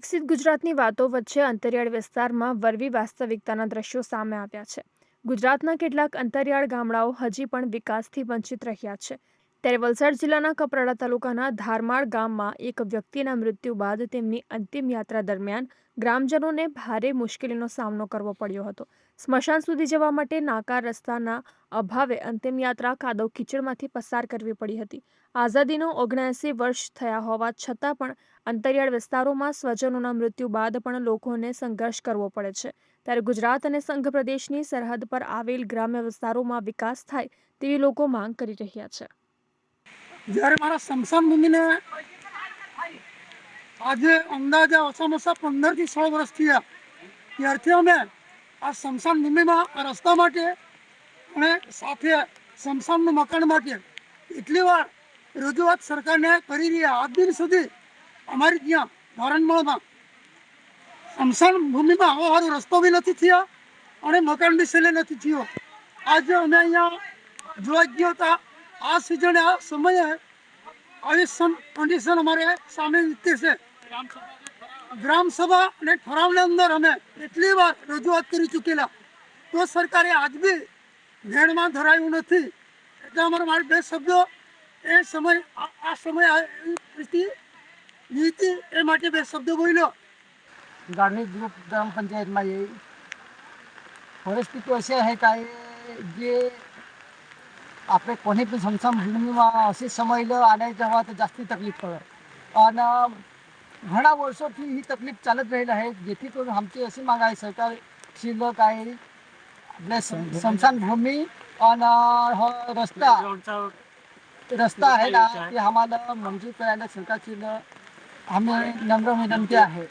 વિકસિત ગુજરાતની વાતો વચ્ચે અંતરિયાળ વિસ્તારમાં વરવી વાસ્તવિકતાના દ્રશ્યો સામે આવ્યા છે. ગુજરાતના કેટલાક અંતરિયાળ ગામડાઓ હજી પણ વિકાસથી વંચિત રહ્યા છે. ત્યારે વલસાડ જિલ્લાના કપરાડા તાલુકાના ધારમાળ ગામમાં એક વ્યક્તિના મૃત્યુ બાદ તેમની અંતિમ યાત્રા દરમિયાન ગ્રામજનોને ભારે મુશ્કેલીનો સામનો કરવો પડ્યો હતો. સ્મશાન સુધી જવા માટે નાકાર રસ્તાના અભાવે અંતિમ યાત્રા કાદવ કીચડમાંથી પસાર કરવી પડી હતી. આઝાદીનો ઓગણએંસી વર્ષ થયા હોવા છતાં પણ અંતરિયાળ વિસ્તારોમાં સ્વજનોના મૃત્યુ બાદ પણ લોકોને સંઘર્ષ કરવો પડે છે. ત્યારે ગુજરાત અને સંઘ પ્રદેશની સરહદ પર આવેલ ગ્રામ્ય વિસ્તારોમાં વિકાસ થાય તેવી લોકો માંગ કરી રહ્યા છે. જ્યારે મારા સ્મશાન ભૂમિને આજે અંદાજે ઓછામાં ઓછા પંદરથી સોળ વર્ષ થયા, ત્યારથી અમે આ સ્મશાન ભૂમિમાં રસ્તા માટે અને સાથે સ્મશાનનું મકાન માટે એટલી વાર રજૂઆત સરકારને કરી રહ્યા આજ દિન સુધી અમારી ત્યાં ધોરણમળમાં સ્મશાન ભૂમિમાં આવો સારો રસ્તો બી નથી થયો અને મકાન બી સેલે નથી થયો. આજે અમે અહીંયા જોવા ગયા હતા આ સિઝન આ સમયે આવી કન્ડિશન અમારે સામે નીતિ છે. ગ્રામ સભા અને ઠરાવની અંદર અમે એટલી વાર રજૂઆત કરી ચૂકેલા. તો સરકારે આજ બી ધ્યાનમાં ધરાયું નથી. એટલે અમારા મારા બે શબ્દો એ સમય આ સમય નીતિ એ માટે બે શબ્દો બોલ્યો. ગાર્નિક ગ્રુપ ગ્રામ પંચાયતમાં એ પરિસ્થિતિ હશે હે કાંઈ? જે आपले कोणी पण પણ म्हणून असे समजलं आणि આને तर जास्ती तकलीफ कळ પડે घणा वर्ष વર્ષોથી ही तकलीफ चालत राहील आहे. जेथी करून आमची अशी माग आहे सरकार शिल्लक आहे. आपल्या भूमी आणि रस्ता रस्ता आहे ना ते आम्हाला मंजूर करायला सरकारची आम्ही नम्र विनंती आहे.